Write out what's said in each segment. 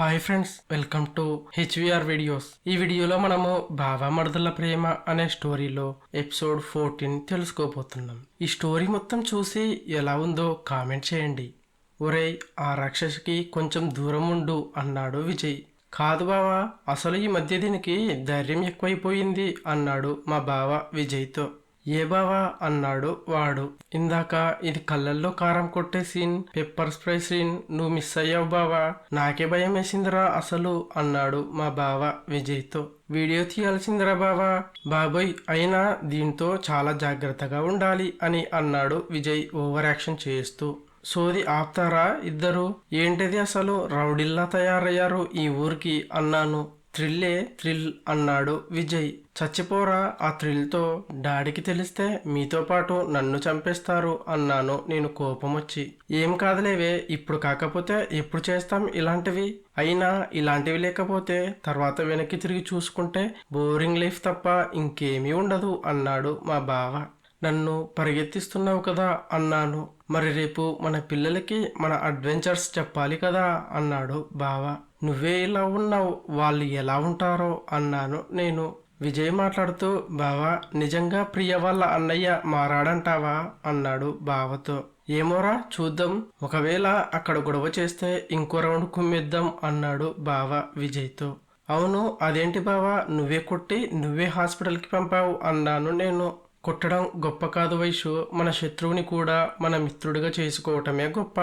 Hi friends welcome to HVR videos ఈ వీడియోలో మనము బావా మరదల ప్రేమ అనే స్టోరీలో ఎపిసోడ్ ఫోర్టీన్ తెలుసుకోబోతున్నాం. ఈ స్టోరీ మొత్తం చూసి ఎలా ఉందో కామెంట్ చేయండి. ఒరేయ్ ఆ రాక్షసికి కొంచెం దూరం ఉండు అన్నాడు విజయ్. కాదు బావా అసలు ఈ మధ్య దీనికి ధైర్యం ఎక్కువైపోయింది అన్నాడు మా బావ విజయ్తో. ఏ బావా అన్నాడు వాడు. ఇందాక ఇది కళ్ళల్లో కారం కొట్టే సీన్ పెప్పర్ స్ప్రే సీన్ నువ్వు మిస్ అయ్యావు బావా. నాకే భయం వేసిందిరా అసలు అన్నాడు మా బావ విజయ్తో. వీడియో తీయాల్సిందిరా బావా. బాబోయ్ అయినా దీంతో చాలా జాగ్రత్తగా ఉండాలి అని అన్నాడు విజయ్ ఓవర్ యాక్షన్ చేస్తూ. సోది ఆపుతారా ఇద్దరు? ఏంటిది అసలు? రౌడిల్లా తయారయ్యారు ఈ ఊరికి అన్నాను. థ్రిల్లే థ్రిల్ అన్నాడు విజయ్. చచ్చిపోరా ఆ థ్రిల్తో? డాడీకి తెలిస్తే మీతో పాటు నన్ను చంపేస్తారు అన్నాను నేను కోపం వచ్చి ఏం కాదులేవే ఇప్పుడు కాకపోతే ఎప్పుడు చేస్తాం ఇలాంటివి? అయినా ఇలాంటివి లేకపోతే తర్వాత వెనక్కి తిరిగి చూసుకుంటే బోరింగ్ లైఫ్ తప్ప ఇంకేమీ ఉండదు అన్నాడు మా బావ. నన్ను పరిగెత్తిస్తున్నావు కదా అన్నాను. మరి రేపు మన పిల్లలకి మన అడ్వెంచర్స్ చెప్పాలి కదా అన్నాడు బావ. నువ్వే ఇలా ఉన్నావు? వాళ్ళు ఎలా ఉంటారో అన్నాను నేను. విజయ్ మాట్లాడుతూ బావా నిజంగా ప్రియ వాళ్ళ అన్నయ్య మారాడంటావా? అన్నాడు బావతో. ఏమోరా చూద్దాం. ఒకవేళ అక్కడ గొడవ చేస్తే ఇంకో రౌండ్ కుమ్మిద్దాం అన్నాడు బావ విజయ్తో. అవును అదేంటి బావా? నువ్వే కొట్టి నువ్వే హాస్పిటల్కి పంపావు అన్నాను నేను. కొట్టడం గొప్ప కాదు వయసు మన శత్రువుని కూడా మన మిత్రుడిగా చేసుకోవటమే గొప్ప.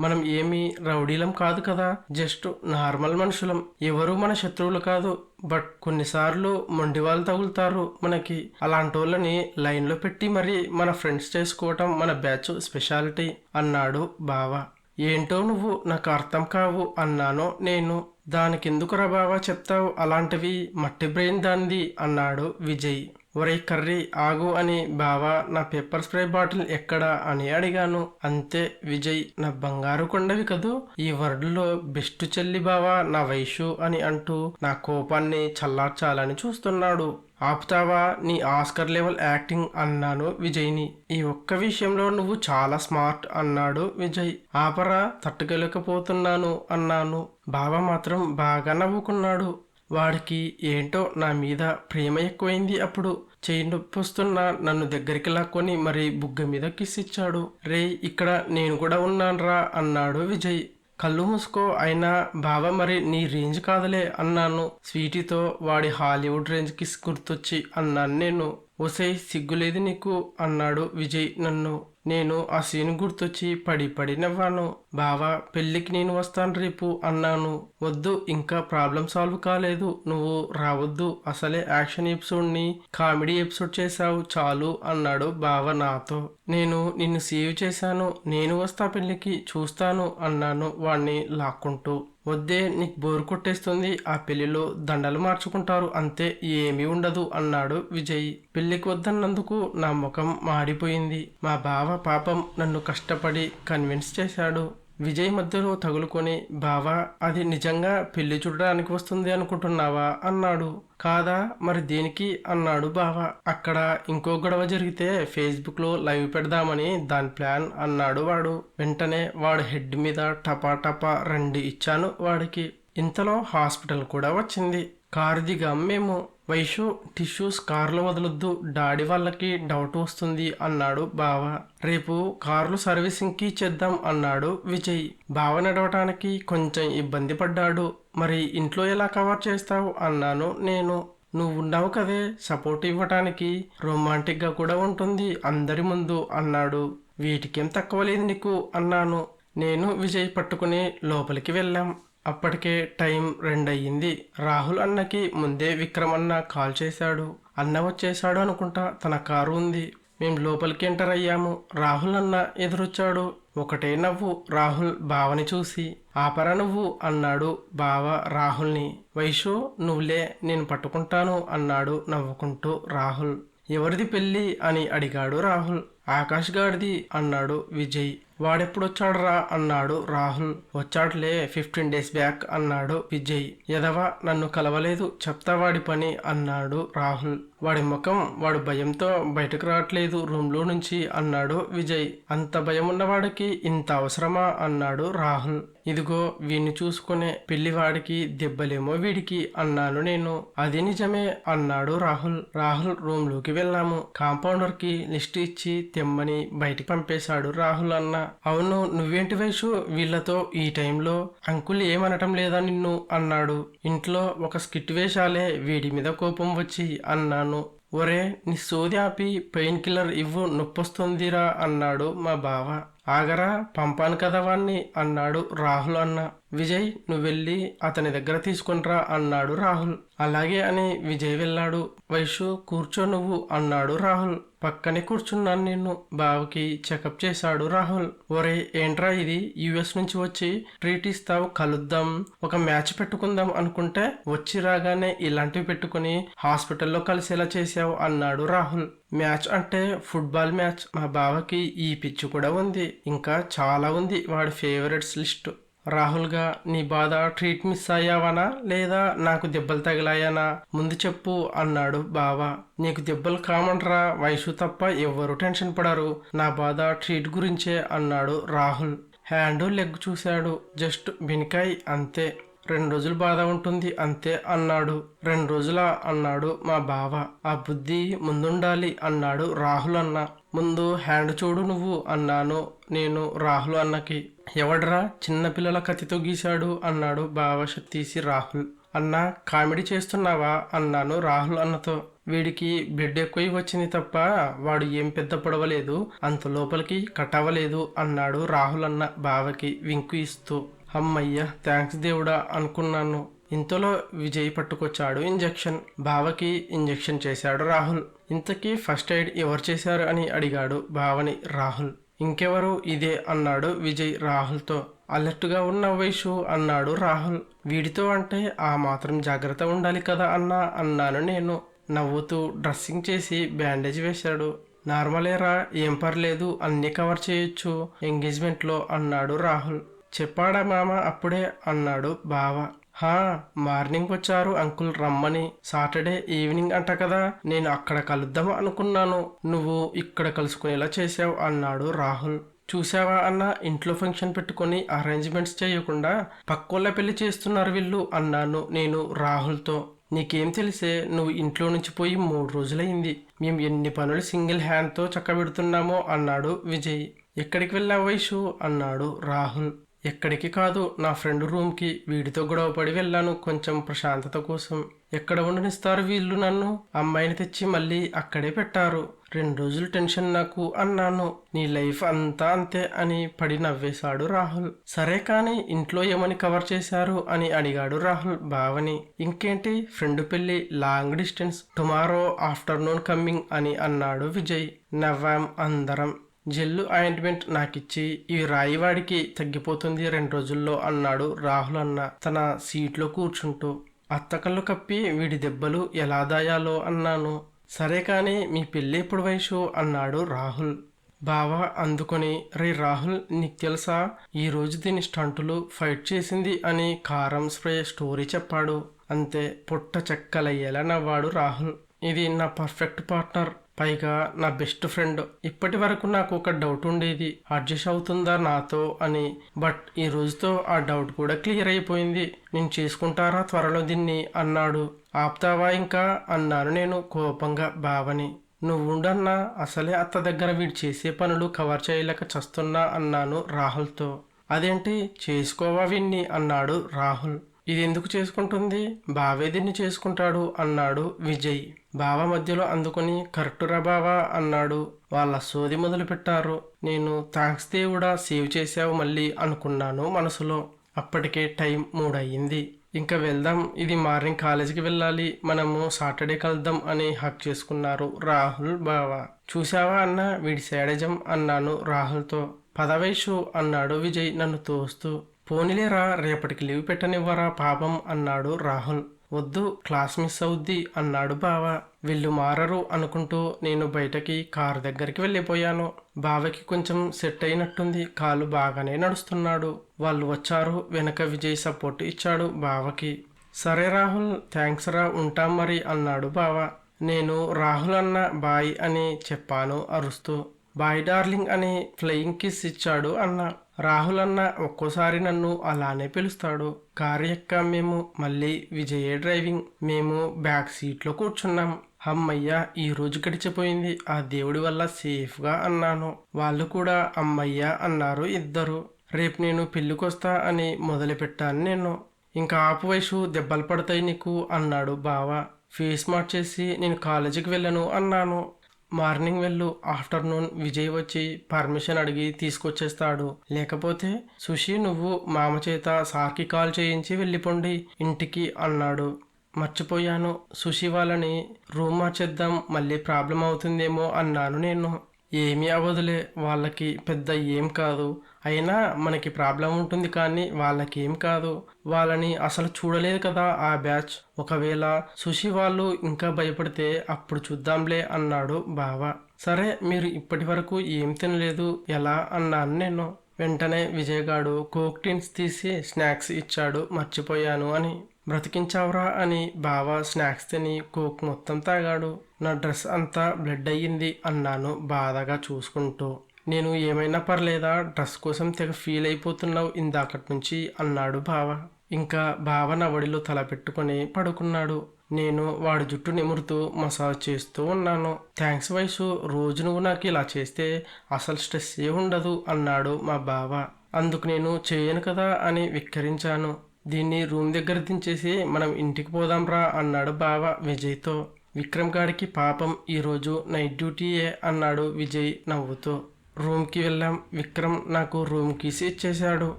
మనం ఏమీ రౌడీలం కాదు కదా. జస్ట్ నార్మల్ మనుషులం. ఎవరు మన శత్రువులు కాదు. బట్ కొన్నిసార్లు మొండి వాళ్ళు తగులుతారు మనకి. అలాంటి వాళ్ళని లైన్లో పెట్టి మరి మన ఫ్రెండ్స్ చేసుకోవటం మన బ్యాచ్ స్పెషాలిటీ అన్నాడు బావ. ఏంటో నువ్వు? నాకు అర్థం కావు అన్నాను నేను. దానికెందుకురా బావా చెప్తావు? అలాంటివి మట్టి బ్రెయిన్ దాంది అన్నాడు విజయ్. ఒరే కర్రీ ఆగు అని బావా నా పెప్పర్ స్ప్రే బాటిల్ ఎక్కడా అని అడిగాను. అంతే విజయ్ నా బంగారు కొండవి కదూ? ఈ వర్డ్లో బెస్ట్ చెల్లి బావా నా వయసు అని అంటూ నా కోపాన్ని చల్లార్చాలని చూస్తున్నాడు. ఆపుతావా? నీ ఆస్కర్ లెవెల్ యాక్టింగ్ అన్నాను విజయ్ని. ఈ ఒక్క విషయంలో నువ్వు చాలా స్మార్ట్ అన్నాడు విజయ్. ఆపరా తట్టుకెళ్ళకపోతున్నాను అన్నాను. బావ మాత్రం బాగా నవ్వుకున్నాడు. వాడికి ఏంటో నా మీద ప్రేమ ఎక్కువైంది అప్పుడు చెయ్యి నొప్పి వస్తున్నా నన్ను దగ్గరికి లాక్కొని మరి బుగ్గ మీద కిస్ ఇచ్చాడు రే ఇక్కడ నేను కూడా ఉన్నానురా అన్నాడు విజయ్. కళ్ళు మూసుకో అయినా బావ మరి నీ రేంజ్ కాదులే అన్నాను. స్వీటీతో వాడి హాలీవుడ్ రేంజ్ కిస్ గుర్తొచ్చి అన్నాను నేను. ఒసై సిగ్గులేదు నీకు అన్నాడు విజయ్ నన్ను. నేను ఆ సీన్ గుర్తొచ్చి పడి పడి నవ్వాను. బావా పెళ్ళికి నేను వస్తాను రేపు అన్నాను. వద్దు ఇంకా ప్రాబ్లం సాల్వ్ కాలేదు. నువ్వు రావద్దు. అసలే యాక్షన్ ఎపిసోడ్ని కామెడీ ఎపిసోడ్ చేశావు చాలు అన్నాడు బావ నాతో. నేను నిన్ను సేవ్ చేశాను. నేను వస్తా పెళ్ళికి చూస్తాను అన్నాను వాణ్ణి లాక్కుంటూ. వద్దే నీకు బోరు కొట్టేస్తుంది ఆ పెళ్ళిలో దండలు మార్చుకుంటారు అంతే ఏమీ ఉండదు అన్నాడు విజయ్. పెళ్ళికి వద్దన్నందుకు నా ముఖం మాడిపోయింది. మా బావ పాపం నన్ను కష్టపడి కన్విన్స్ చేశాడు. విజయ్ మధ్యలో తగులుకొని బావా అది నిజంగా పెళ్ళి చూడడానికి వస్తుంది అనుకుంటున్నావా? అన్నాడు. కాదా మరి దేనికి? అన్నాడు బావా. అక్కడ ఇంకో గొడవ జరిగితే ఫేస్బుక్లో లైవ్ పెడదామని దాని ప్లాన్ అన్నాడు వాడు. వెంటనే వాడు హెడ్ మీద టపా టపా రెండు ఇచ్చాను వాడికి. ఇంతలో హాస్పిటల్ కూడా వచ్చింది. కారు దిగాం మేము వైషు టిష్యూస్ కారులో వదలొద్దు. డాడీ వాళ్ళకి డౌట్ వస్తుంది అన్నాడు బావ. రేపు కార్లు సర్వీసింగ్కి చేద్దాం అన్నాడు విజయ్. బావ నడవటానికి కొంచెం ఇబ్బంది పడ్డాడు. మరి ఇంట్లో ఎలా కవర్ చేస్తావు అన్నాను నేను. నువ్వు ఉన్నావు కదే సపోర్ట్ ఇవ్వటానికి. రొమాంటిక్గా కూడా ఉంటుంది అందరి ముందు అన్నాడు. వీటికేం తక్కువ లేదు నీకు అన్నాను. నేను విజయ్ పట్టుకుని లోపలికి వెళ్ళాం. అప్పటికే టైం రెండయ్యింది. రాహుల్ అన్నకి ముందే విక్రమ్ అన్న కాల్ చేశాడు. అన్న వచ్చేసాడు అనుకుంటా తన కారు ఉంది. మేము లోపలికి ఎంటర్ అయ్యాము. రాహుల్ అన్న ఎదురొచ్చాడు. ఒకటే నవ్వు రాహుల్ బావని చూసి. ఆపరా నువ్వు? అన్నాడు బావ రాహుల్ని. వైషు నువ్వులే నేను పట్టుకుంటాను అన్నాడు నవ్వుకుంటూ రాహుల్. ఎవరిది పెళ్ళి? అని అడిగాడు రాహుల్. ఆకాష్ గారిది? అన్నాడు విజయ్. వాడెప్పుడొచ్చాడురా? అన్నాడు రాహుల్. వచ్చాడులే ఫిఫ్టీన్ డేస్ బ్యాక్ అన్నాడు విజయ్. ఎదవా నన్ను కలవలేదు చెప్తా వాడి పని అన్నాడు రాహుల్. వాడి ముఖం వాడు భయంతో బయటకు రావట్లేదు రూమ్లో నుంచి అన్నాడు విజయ్. అంత భయం ఉన్నవాడికి ఇంత అవసరమా? అన్నాడు రాహుల్. ఇదిగో వీణ్ణి చూసుకునే పెళ్ళివాడికి దెబ్బలేమో వీడికి అన్నాను నేను. అది నిజమే అన్నాడు రాహుల్. రాహుల్ రూమ్లోకి వెళ్ళాము. కాంపౌండర్కి లిస్ట్ ఇచ్చి తెమ్మని బయటికి పంపేశాడు రాహుల్ అన్న. అవును నువ్వేంటి వయసు వీళ్ళతో ఈ టైంలో అంకుల్ ఏమనటం లేదా నిన్ను? అన్నాడు. ఇంట్లో ఒక స్కిట్ వేషాలే వీడి మీద కోపం వచ్చి అన్నాను. ఒరే నీ సోది ఆపి పెయిన్ కిల్లర్ ఇవ్వు నొప్పొస్తుందిరా అన్నాడు మా బావ. ఆగరా పంపాను కదా వాణ్ణి అన్నాడు రాహుల్ అన్న. విజయ్ నువ్వు వెళ్ళి అతని దగ్గర తీసుకునిరా అన్నాడు రాహుల్. అలాగే అని విజయ్ వెళ్ళాడు. వైషు కూర్చో నువ్వు అన్నాడు రాహుల్. పక్కనే కూర్చున్నాను నేను బావకి చెకప్ చేశాడు రాహుల్. ఒరే ఏంట్రా ఇది? యుఎస్ నుంచి వచ్చి ట్రీట్ ఇస్తావు కలుద్దాం ఒక మ్యాచ్ పెట్టుకుందాం అనుకుంటే వచ్చి రాగానే ఇలాంటివి పెట్టుకుని హాస్పిటల్లో కలిసేలా చేసావు అన్నాడు రాహుల్. మ్యాచ్ అంటే ఫుట్బాల్ మ్యాచ్. మా బావకి ఈ పిచ్చి కూడా ఉంది. ఇంకా చాలా ఉంది వాడి ఫేవరెట్స్ లిస్ట్. రాహుల్గా నీ బాధ ట్రీట్ మిస్ అయ్యావనా? లేదా నాకు దెబ్బలు తగిలాయనా? ముందు చెప్పు అన్నాడు బావ. నీకు దెబ్బలు కామంటరా వయసు తప్ప ఎవ్వరు టెన్షన్ పడరు. నా బాధ ట్రీట్ గురించే అన్నాడు రాహుల్. హ్యాండ్ లెగ్ చూశాడు. జస్ట్ బినికాయ్ అంతే. రెండు రోజులు బాధ ఉంటుంది అంతే అన్నాడు. రెండు రోజుల? అన్నాడు మా బావ. ఆ బుద్ధి ముందుండాలి అన్నాడు రాహుల్ అన్న. ముందు హ్యాండ్ చూడు నువ్వు అన్నాను నేను రాహుల్ అన్నకి. ఎవడ్రా చిన్నపిల్లల కత్తితో గీశాడు అన్నాడు బావ తీసి రాహుల్. అన్న కామెడీ చేస్తున్నావా? అన్నాను రాహుల్ అన్నతో. వీడికి బ్లడ్ ఎక్కువ వచ్చింది తప్ప వాడు ఏం పెద్ద పొడవలేదు అంత లోపలికి కట్టవలేదు అన్నాడు రాహుల్ అన్న బావకి వింకు ఇస్తూ. అమ్మయ్య థ్యాంక్స్ దేవుడా అనుకున్నాను. ఇంతలో విజయ్ పట్టుకొచ్చాడు ఇంజెక్షన్. బావకి ఇంజెక్షన్ చేశాడు రాహుల్. ఇంతకీ ఫస్ట్ ఎయిడ్ ఎవరు చేశారు అని అడిగాడు బావని రాహుల్. ఇంకెవరు? ఇదే అన్నాడు విజయ్ రాహుల్తో. అలర్ట్గా ఉన్న వైషు అన్నాడు రాహుల్. వీడితో అంటే ఆ మాత్రం జాగ్రత్త ఉండాలి కదా అన్నా అన్నాను నేను. నవ్వుతూ డ్రెస్సింగ్ చేసి బ్యాండేజ్ వేశాడు. నార్మలేరా ఏం పర్లేదు అన్ని కవర్ చేయొచ్చు ఎంగేజ్మెంట్లో అన్నాడు రాహుల్. చెప్పాడా మామ? అప్పుడే అన్నాడు బావ. హా మార్నింగ్ వచ్చారు అంకుల్ రమ్మని. సాటర్డే ఈవినింగ్ అంట కదా నేను అక్కడ కలుద్దాం అనుకున్నాను. నువ్వు ఇక్కడ కలుసుకునేలా చేసావు అన్నాడు రాహుల్. చూసావా అన్న ఇంట్లో ఫంక్షన్ పెట్టుకొని అరేంజ్మెంట్స్ చేయకుండా పక్కోళ్ళ పెళ్ళి చేస్తున్నారు వీళ్ళు అన్నాను నేను రాహుల్తో. నీకేం తెలిసే నువ్వు ఇంట్లో నుంచి పోయి మూడు రోజులైంది మేము ఎన్ని పనులు సింగిల్ హ్యాండ్తో చక్కబెడుతున్నామో అన్నాడు విజయ్. ఎక్కడికి వెళ్ళావు వైషు? అన్నాడు రాహుల్. ఎక్కడికి కాదు నా ఫ్రెండ్ రూమ్కి వీడితో గొడవపడి వెళ్ళాను కొంచెం ప్రశాంతత కోసం. ఎక్కడ ఉండనిస్తారు వీళ్ళు నన్ను? అమ్మాయిని తెచ్చి మళ్ళీ అక్కడే పెట్టారు. రెండు రోజులు టెన్షన్ నాకు అన్నాను. నీ లైఫ్ అంతా అంతే అని పడి నవ్వేశాడు రాహుల్. సరే కానీ ఇంట్లో ఏమని కవర్ చేశారు అని అడిగాడు రాహుల్ భావని. ఇంకేంటి? ఫ్రెండ్ పెళ్ళి long distance. Tomorrow afternoon coming అని అన్నాడు విజయ్. నవ్వాం అందరం. జెల్లు ఆయింట్మెంట్ నాకిచ్చి ఈ రాయివాడికి తగ్గిపోతుంది రెండు రోజుల్లో అన్నాడు రాహుల్ అన్న. తన సీట్లో కూర్చుంటూ అత్తకళ్ళు కప్పి వీడి దెబ్బలు ఎలా దాయాలో అన్నాను. సరే కానీ మీ పెళ్ళి ఎప్పుడు వయసు? అన్నాడు రాహుల్. బావా అందుకొని రే రాహుల్ నీకు తెలుసా? ఈ రోజు దీని స్టంటులు ఫైట్ చేసింది అని కారం స్ప్రే స్టోరీ చెప్పాడు. అంతే పొట్ట చెక్కలయ్యేలా నవ్వాడు రాహుల్. ఇది నా పర్ఫెక్ట్ పార్ట్నర్ పైగా నా బెస్ట్ ఫ్రెండ్ ఇప్పటి వరకు నాకు ఒక డౌట్ ఉండేది. అడ్జస్ట్ అవుతుందా నాతో అని. బట్ ఈ రోజుతో ఆ డౌట్ కూడా క్లియర్ అయిపోయింది. నేను చేసుకుంటారా త్వరలో దీన్ని? అన్నాడు. ఆపుతావా ఇంకా? అన్నాను నేను కోపంగా. బావని నువ్వుండన్నా అసలే అత్త దగ్గర వీడు చేసే పనులు కవర్ చేయలేక చస్తున్నా అన్నాను రాహుల్తో. అదేంటి? చేసుకోవా విన్ని అన్నాడు రాహుల్. ఇది ఎందుకు చేసుకుంటుంది? బావే దీన్ని చేసుకుంటాడు అన్నాడు విజయ్. బావ మధ్యలో అందుకుని కరెక్టురా బావా అన్నాడు. వాళ్ళ సోది మొదలు పెట్టారు నేను థ్యాంక్స్ దేవుడా సేవ్ చేసావు మళ్ళీ అనుకున్నాను మనసులో. అప్పటికే టైం మూడయ్యింది. ఇంకా వెళ్దాం ఇది మార్నింగ్ కాలేజీకి వెళ్ళాలి. మనము సాటర్డే కలుద్దాం అని హక్ చేసుకున్నారు రాహుల్ బావ. చూసావా అన్న వీడి శాడజం అన్నాను రాహుల్తో. పదవైషు అన్నాడు విజయ్ నన్ను తోస్తూ. పోనీలేరా రేపటికి లీవ్ పెట్టనివ్వరా పాపం అన్నాడు రాహుల్. వద్దు క్లాస్ మిస్ అవుద్ది అన్నాడు బావ. వీళ్ళు మారరు అనుకుంటూ నేను బయటకి కారు దగ్గరికి వెళ్ళిపోయాను. బావకి కొంచెం సెట్ అయినట్టుంది కాలు బాగానే నడుస్తున్నాడు. వాళ్ళు వచ్చారు వెనక విజయ్ సపోర్ట్ ఇచ్చాడు బావకి. సరే రాహుల్ థ్యాంక్స్ రా ఉంటాం మరి అన్నాడు బావ. నేను రాహుల్ అన్న బాయ్ అని చెప్పాను అరుస్తూ. బాయ్ డార్లింగ్ అని ఫ్లయింగ్ కిస్ ఇచ్చాడు అన్న. రాహుల్ అన్న ఒక్కోసారి నన్ను అలానే పిలుస్తాడు. కారు ఎక్క మేము మళ్ళీ విజయ డ్రైవింగ్. మేము బ్యాక్ సీట్లో కూర్చున్నాం. అమ్మయ్య ఈ రోజు గడిచిపోయింది. ఆ దేవుడి వల్ల సేఫ్గా అన్నాను. వాళ్ళు కూడా అమ్మయ్య అన్నారు ఇద్దరు. రేపు నేను పెళ్ళికొస్తా అని మొదలుపెట్టాను నేను ఇంకా ఆపు వయసు దెబ్బలు పడతాయి నీకు అన్నాడు బావ. ఫేస్ మార్చేసి నేను కాలేజీకి వెళ్ళను అన్నాను. మార్నింగ్ వెళ్ళు ఆఫ్టర్నూన్ విజయ్ వచ్చి పర్మిషన్ అడిగి తీసుకొచ్చేస్తాడు. లేకపోతే సుషి నువ్వు మామ చేత సార్కి కాల్ చేయించి వెళ్ళిపోండి ఇంటికి అన్నాడు. మర్చిపోయాను. సుషి వాళ్ళని రూమ్ మార్చేద్దాం మళ్ళీ ప్రాబ్లం అవుతుందేమో అన్నాను నేను. ఏమీ అవ్వదులే వాళ్ళకి పెద్ద ఏం కాదు. అయినా మనకి ప్రాబ్లం ఉంటుంది కానీ వాళ్ళకి ఏం కాదు. వాళ్ళని అసలు చూడలేదు కదా ఆ బ్యాచ్. ఒకవేళ సుషి వాళ్ళు ఇంకా భయపడితే అప్పుడు చూద్దాంలే అన్నాడు బావ. సరే మీరు ఇప్పటి వరకు ఏం తినలేదు? ఎలా అన్నాను నేను. వెంటనే విజయగాడు కోక్ టిన్స్ తీసి స్నాక్స్ ఇచ్చాడు. మర్చిపోయాను అని బ్రతికించావురా అని బావ స్నాక్స్ తిని కోక్ మొత్తం తాగాడు. నా డ్రెస్ అంతా బ్లడ్ అయ్యింది అన్నాను బాధగా చూసుకుంటూ. నేను ఏమైనా పర్లేదా? డ్రెస్ కోసం తెగ ఫీల్ అయిపోతున్నావు ఇందాకటి నుంచి అన్నాడు బావ. ఇంకా బావ నా ఒడిలో తల పెట్టుకొని పడుకున్నాడు. నేను వాడి జుట్టు నిమురుతూ మసాజ్ చేస్తూ ఉన్నాను. థ్యాంక్స్ వయసు రోజు నువ్వు నాకు ఇలా చేస్తే అసలు స్ట్రెస్ ఏ ఉండదు అన్నాడు మా బావ. అందుకు నేను చేయను కదా అని విక్కరించాను. దీన్ని రూమ్ దగ్గర దించేసి మనం ఇంటికి పోదాంరా అన్నాడు బావ విజయ్తో. విక్రమ్ గాడికి పాపం ఈరోజు నైట్ డ్యూటీయే అన్నాడు విజయ్ నవ్వుతూ. రూమ్కి వెళ్ళాం. విక్రమ్ నాకు రూమ్ కీస్ ఇచ్చేశాడు.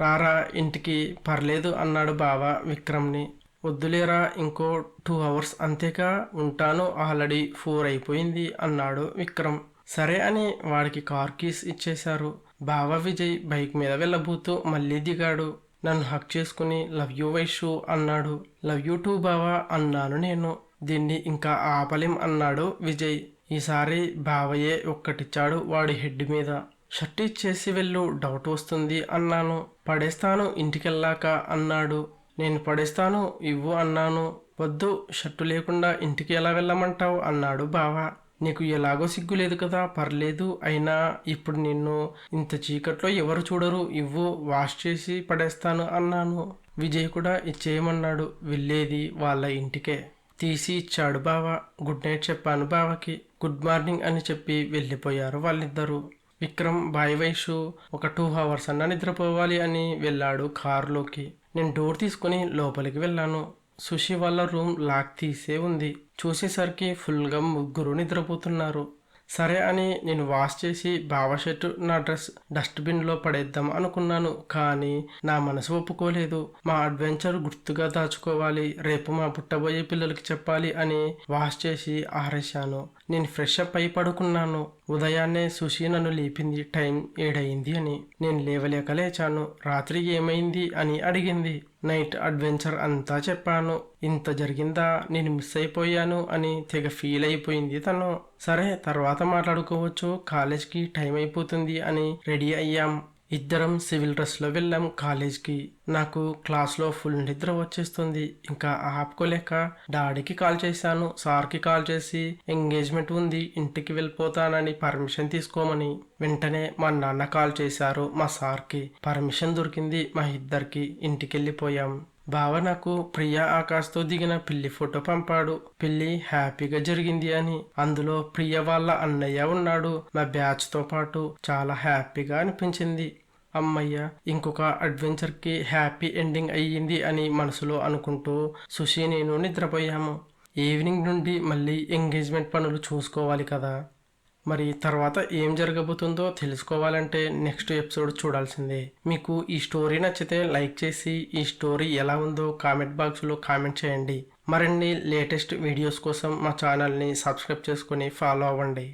రారా ఇంటికి పర్లేదు అన్నాడు బావ విక్రమ్ని. వద్దులేరా ఇంకో టూ అవర్స్ అంతేగా ఉంటాను ఆల్రెడీ ఫోర్ అయిపోయింది అన్నాడు విక్రమ్. సరే అని వాడికి కార్ కీస్ ఇచ్చేశారు. బావ విజయ్ బైక్ మీద వెళ్ళబోతూ మళ్ళీ దిగాడు. నన్ను హక్ చేసుకుని లవ్ యూ వైషు అన్నాడు. లవ్ యూ టూ బావా అన్నాను నేను. దీన్ని ఇంకా ఆపలేం అన్నాడు విజయ్. ఈసారి బావయ్యే ఒక్కటిచ్చాడు వాడి హెడ్ మీద. షర్ట్ ఇచ్చేసి వెళ్ళు డౌట్ వస్తుంది అన్నాను. పడేస్తాను ఇంటికెళ్ళాక అన్నాడు. నేను పడేస్తాను ఇవ్వు అన్నాను. వద్దు షర్టు లేకుండా ఇంటికి ఎలా వెళ్ళమంటావు అన్నాడు బావ. నీకు ఎలాగో సిగ్గు లేదు కదా పర్లేదు. అయినా ఇప్పుడు నిన్ను ఇంత చీకట్లో ఎవరు చూడరు. ఇవ్వు వాష్ చేసి పడేస్తాను అన్నాను. విజయ్ కూడా ఇచ్చేయమన్నాడు. వెళ్ళేది వాళ్ళ ఇంటికే. తీసి ఇచ్చాడు బావ. గుడ్ నైట్ చెప్పాను బావకి. గుడ్ మార్నింగ్ అని చెప్పి వెళ్ళిపోయారు వాళ్ళిద్దరూ. విక్రమ్ బాయ్ వైషు ఒక టూ అవర్స్ అన్నా నిద్రపోవాలి అని వెళ్ళాడు కారులోకి. నేను డోర్ తీసుకుని లోపలికి వెళ్ళాను. సుషి వాళ్ళ రూమ్ లాక్ తీసే ఉంది. చూసేసరికి ఫుల్గా ముగ్గురు నిద్రపోతున్నారు. సరే అని నేను వాష్ చేసి బావ నా డ్రెస్ డస్ట్బిన్లో పడేద్దాం అనుకున్నాను కానీ నా మనసు ఒప్పుకోలేదు. మా అడ్వెంచర్ గుర్తుగా దాచుకోవాలి. రేపు మా పుట్టబోయే పిల్లలకి చెప్పాలి అని వాష్ చేసి ఆరేశాను. నేను ఫ్రెష్ అప్ అయి పడుకున్నాను. ఉదయాన్నే సుషి నన్ను లేపింది. టైం ఏడయింది అని. నేను లేవలేక లేచాను. రాత్రి ఏమైంది అని అడిగింది. నైట్ అడ్వెంచర్ అంతా చెప్పాను. ఇంత జరిగిందా? నేను మిస్ అయిపోయాను అని తెగ ఫీల్ అయిపోయింది తను. సరే తర్వాత మాట్లాడుకోవచ్చు. కాలేజ్కి టైం అయిపోతుంది అని రెడీ అయ్యాం. ఇద్దరం సివిల్ డ్రెస్లో వెళ్ళాం. కాలేజ్కి నాకు క్లాస్లో ఫుల్ నిద్ర వచ్చేస్తుంది. ఇంకా ఆపుకోలేక డాడీకి కాల్ చేశాను. సార్కి కాల్ చేసి ఎంగేజ్మెంట్ ఉంది ఇంటికి వెళ్ళిపోతానని పర్మిషన్ తీసుకోమని. వెంటనే మా నాన్న కాల్ చేశారు మా సార్కి. పర్మిషన్ దొరికింది మా ఇద్దరికి ఇంటికి వెళ్ళిపోయాం. బావ నాకు ప్రియా ఆకాష్తో దిగిన పెళ్ళి ఫోటో పంపాడు. పెళ్ళి హ్యాపీగా జరిగింది అని. అందులో ప్రియ వాళ్ళ అన్నయ్య ఉన్నాడు. మా బ్యాచ్తో పాటు చాలా హ్యాపీగా అనిపించింది. అమ్మయ్య ఇంకొక అడ్వెంచర్కి హ్యాపీ ఎండింగ్ అయ్యింది అని మనసులో అనుకుంటూ సుషి నేను నిద్రపోయాము. ఈవినింగ్ నుండి మళ్ళీ ఎంగేజ్మెంట్ పనులు చూసుకోవాలి కదా. మరి తర్వాత ఏం జరగబోతుందో తెలుసుకోవాలంటే నెక్స్ట్ ఎపిసోడ్ చూడాల్సిందే. మీకు ఈ స్టోరీ నచ్చితే లైక్ చేసి ఈ స్టోరీ ఎలా ఉందో కామెంట్ బాక్స్లో కామెంట్ చేయండి. మరిన్ని లేటెస్ట్ వీడియోస్ కోసం మా ఛానల్ని సబ్స్క్రైబ్ చేసుకొని ఫాలో అవ్వండి.